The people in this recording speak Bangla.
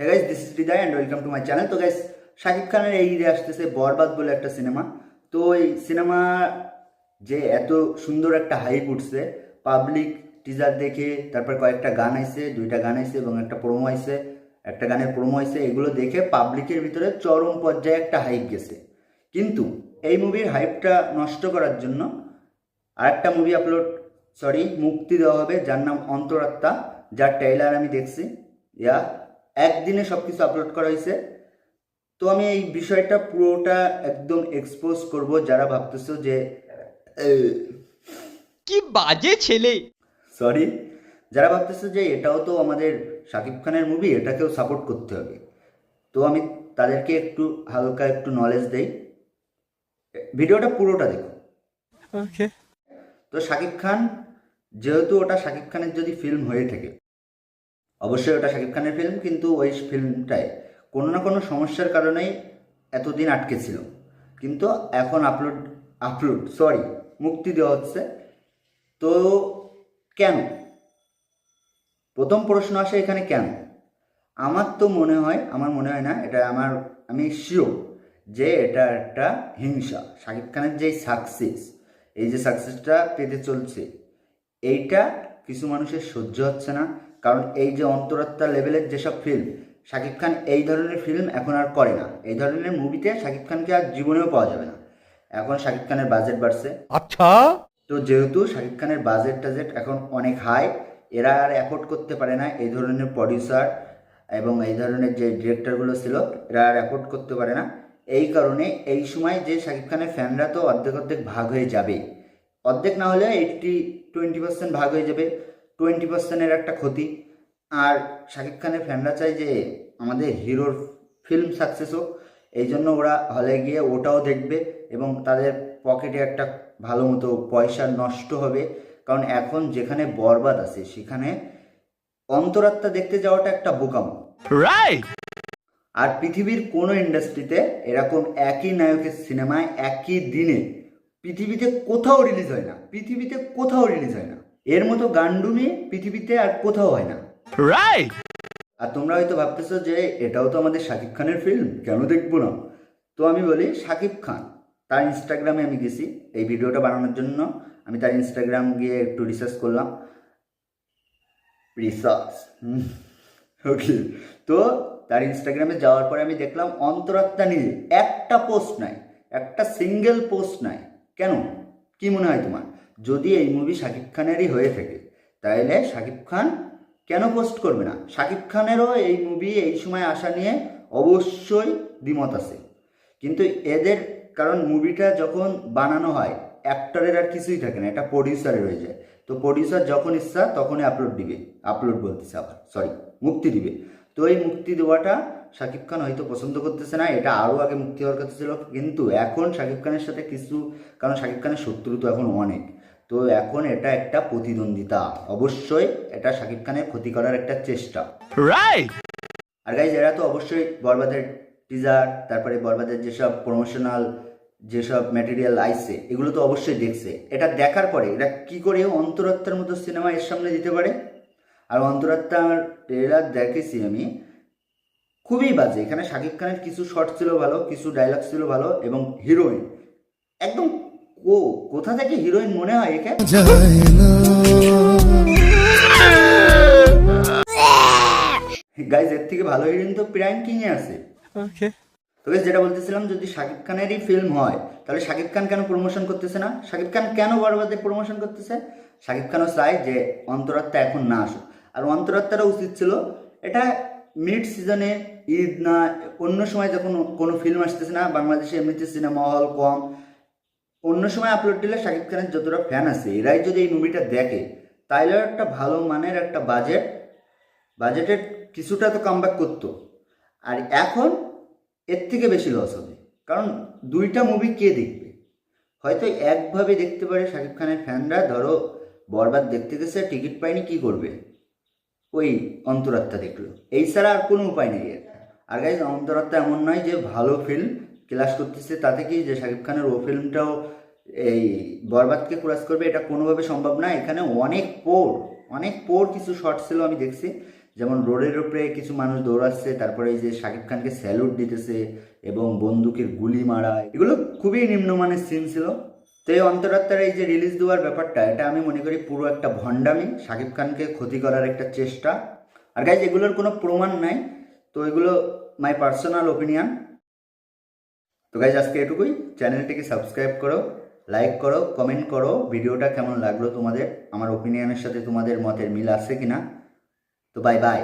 Hey guys this is Hridoy and welcome to my channel তো গাইস শাকিব খানের এই ঈদে আসতেছে বরবাদ বলে একটা সিনেমা তো এই সিনেমা যে এত সুন্দর একটা হাইপ উঠছে পাবলিক টিজার দেখে, তারপর কয়েকটা গান আইছে, দুইটা গান আইছে এবং একটা প্রোমো আইছে, একটা গানের প্রোমো আইছে, এগুলো দেখে পাবলিকের ভিতরে চরম পর্যায়ে একটা হাইপ গেছে। কিন্তু এই মুভির হাইপটা নষ্ট করার জন্য আরেকটা মুভি আপলোড সরি মুক্তি দেওয়া হবে, যার নাম অন্তরাত্মা, যার ট্রেলার আমি দেখছি। ইয়া একদিনে সব কিছু আপলোড করা হয়েছে। তো আমি এই বিষয়টা পুরোটা একদম এক্সপোজ করব যারা ভাবতেছো যে কি বাজে ছেলে! সরি যারা ভাবতেছে যে এটাও তো আমাদের শাকিব খানের মুভি এটাকেও সাপোর্ট করতে হবে। তো আমি তাদেরকে একটু হালকা একটু নলেজ দেই। ভিডিওটা পুরোটা দেখো। তো শাকিব খান যেহেতু ওটা শাকিব খানের যদি ফিল্ম হয়ে থাকে অবশ্যই ওটা শাকিব খানের ফিল্ম কিন্তু ওই ফিল্মটায় কোনো না কোনো সমস্যার কারণেই এতদিন আটকে ছিল। কিন্তু এখন আপলোড আপলোড সরি মুক্তি দেওয়া হচ্ছে। তো কেন? প্রথম প্রশ্ন আসে এখানে কেন? আমার তো মনে হয়, আমার মনে হয় না, এটা আমার, আমি শিওর যে এটা একটা হিংসা। শাকিব খানের যে সাকসেস এই যে সাকসেসটা পেতে চলছে, এইটা কিছু মানুষের সহ্য হচ্ছে না। কারণ এই যে অন্তরাত্মা লেভেলের যেসব ফিল্ম শাকিব খান এই ধরনের ফিল্ম এখন আর করে না। এই ধরনের মুভিতে শাকিব খানকে আর জীবনেও পাওয়া যাবে না। এখন শাকিব খানের বাজেট বাড়ছে। আচ্ছা। তো যেহেতু শাকিব খানের বাজেট টাজেট এখন অনেক হাই এরা আর অ্যাফোর্ড করতে পারে না এই ধরনের প্রডিউসার এবং এই ধরনের যে ডিরেক্টরগুলো ছিল এরা আর অ্যাফোর্ড করতে পারে না। এই কারণে এই সময় যে শাকিব খানের ফ্যানরা তো অর্ধেক অর্ধেক ভাগ হয়ে যাবে অর্ধেক না হলে এইটটি টোয়েন্টি পার্সেন্ট ভাগ হয়ে যাবে। টোয়েন্টি পার্সেন্টের একটা ক্ষতি। আর শাকিব খানের ফ্যানরা চায় যে আমাদের হিরোর ফিল্ম সাকসেস হোক এই জন্য ওরা হলে গিয়ে ওটাও দেখবে এবং তাদের পকেটে একটা ভালো মতো পয়সা নষ্ট হবে। কারণ এখন যেখানে বরবাদ আছে সেখানে অন্তরাত্মা দেখতে যাওয়াটা একটা বোকামো। আর পৃথিবীর কোনো ইন্ডাস্ট্রিতে এরকম একই নায়কের সিনেমায় একই দিনে পৃথিবীতে কোথাও রিলিজ হয় না। পৃথিবীতে কোথাও রিলিজ হয় না। এর মতো গান্ডুমি পৃথিবীতে আর কোথাও হয় না। রাইট আর তোমরা হয়তো ভাবতেছো যে এটাও তো আমাদের শাকিব খানের ফিল্ম কেন দেখব না? তো আমি বলি শাকিব খান তার ইনস্টাগ্রামে আমি গেছি এই ভিডিওটা বানানোর জন্য। আমি তার ইনস্টাগ্রাম গিয়ে একটু রিসার্চ করলাম। রিসার্চ ওকে তো তার ইনস্টাগ্রামে যাওয়ার পরে আমি দেখলাম অন্তরাত্মা নিয়ে একটা পোস্ট নাই একটা সিঙ্গেল পোস্ট নাই। কেন? কি মনে হয় তোমার? যদি এই মুভি শাকিব খানেরই হয়ে থাকে তাহলে শাকিব খান কেন পোস্ট করবে না? শাকিব খানেরও এই মুভি এই সময় আসা নিয়ে অবশ্যই দ্বিমত আছে। কিন্তু এদের, কারণ মুভিটা যখন বানানো হয় অ্যাক্টরের আর কিছুই থাকে না, এটা প্রডিউসারের হয়ে যায়। তো প্রডিউসার যখন ইচ্ছা, তখনই আপলোড দিবে। আপলোড বলতেছে আবার সরি মুক্তি দিবে। তো এই মুক্তি দেওয়াটা শাকিব খান হয়তো পছন্দ করতেছে না, এটা আরও আগে মুক্তি হওয়ার কথা ছিল। কিন্তু এখন শাকিব খানের সাথে কিছু, কারণ শাকিব খানের শত্রু তো এখন অনেক। তো এখন এটা একটা প্রতিদ্বন্দ্বিতা। অবশ্যই এটা শাকিব খানের ক্ষতি করার একটা চেষ্টা। আর গাইজ এরা তো অবশ্যই বরবাদের টিজার তারপরে বরবাদের যেসব প্রমোশনাল যেসব ম্যাটেরিয়াল আইছে এগুলো তো অবশ্যই দেখছে। এটা দেখার পরে এরা কি করে অন্তরাত্মার মতো সিনেমা এর সামনে দিতে পারে? আর অন্তরাত্মার ট্রেলার দেখেছি আমি। খুবই বাজে। এখানে শাকিব খানের কিছু শর্ট ছিল ভালো কিছু ডায়লগ ছিল ভালো এবং হিরোইন একদম কো কোথা থেকে হিরোইন মনে হয় একে? গাইজ এর থেকে ভালো হিরোইন তো প্র্যাঙ্কিং এ আছে। ওকে। তো যেটা বলতেছিলাম যদি শাকিব খানেরই ফিল্ম হয় তাহলে শাকিব খান কেন প্রমোশন করতেছে না? শাকিব খান কেন বরবাদে প্রমোশন করতেছে? শাকিব খানও চায় যে অন্তরাত্মা এখন না আসুক। আর অন্তরাত্মাটা উচিত ছিল এটা মিড সিজনে ঈদ না অন্য সময় যখন কোনো ফিল্ম আসতেছে না বাংলাদেশে এমনিতে সিনেমা হল কম অন্য সময় আপলোড দিলে শাকিব খানের যতটা ফ্যান আছে, এরাই যদি এই মুভিটা দেখে তাহলে একটা ভালো মানের একটা বাজেট বাজেটের কিছুটা তো কামব্যাক করতো। আর এখন এর থেকে বেশি লস হবে। কারণ দুইটা মুভি কে দেখবে? হয়তো একভাবে দেখতে পারে শাকিব খানের ফ্যানরা ধরো বরবাদ দেখতে গেছে, টিকিট পায়নি, কি করবে? ওই অন্তরাত্মা দেখল। এই ছাড়া আর কোনো উপায় নেই আর গাইজ অন্তরাত্মা এমন নয় যে ভালো ফিল্ম ক্লাস করতেছে তাতে কি যে শাকিব খানের ও ফিল্মটাও এই বরবাদকে ক্রাস করবে? এটা কোনোভাবে সম্ভব না। এখানে অনেক পোর অনেক পোর কিছু শর্ট ছিল আমি দেখছি। যেমন রোডের উপরে কিছু মানুষ দৌড়াচ্ছে, তারপরে এই যে শাকিব খানকে স্যালুট দিতেছে এবং বন্দুকের গুলি মারা, এগুলো খুবই নিম্নমানের সিন ছিল। তো এই অন্তরাত্মার এই যে রিলিজ দেওয়ার ব্যাপারটা, এটা আমি মনে করি পুরো একটা ভণ্ডামি, শাকিব খানকে ক্ষতি করার একটা চেষ্টা। আর গাইজ এগুলোর কোনো প্রমাণ নাই। তো এগুলো মাই পার্সোনাল ওপিনিয়ন তো গাইজ আজকে এটুকুই। চ্যানেলটিকে সাবস্ক্রাইব করো লাইক করো কমেন্ট করো, ভিডিওটা কেমন লাগল তোমাদের, আমার ওপিনিয়নের সাথে তোমাদের মতের মিল আছে কিনা। তো বাই বাই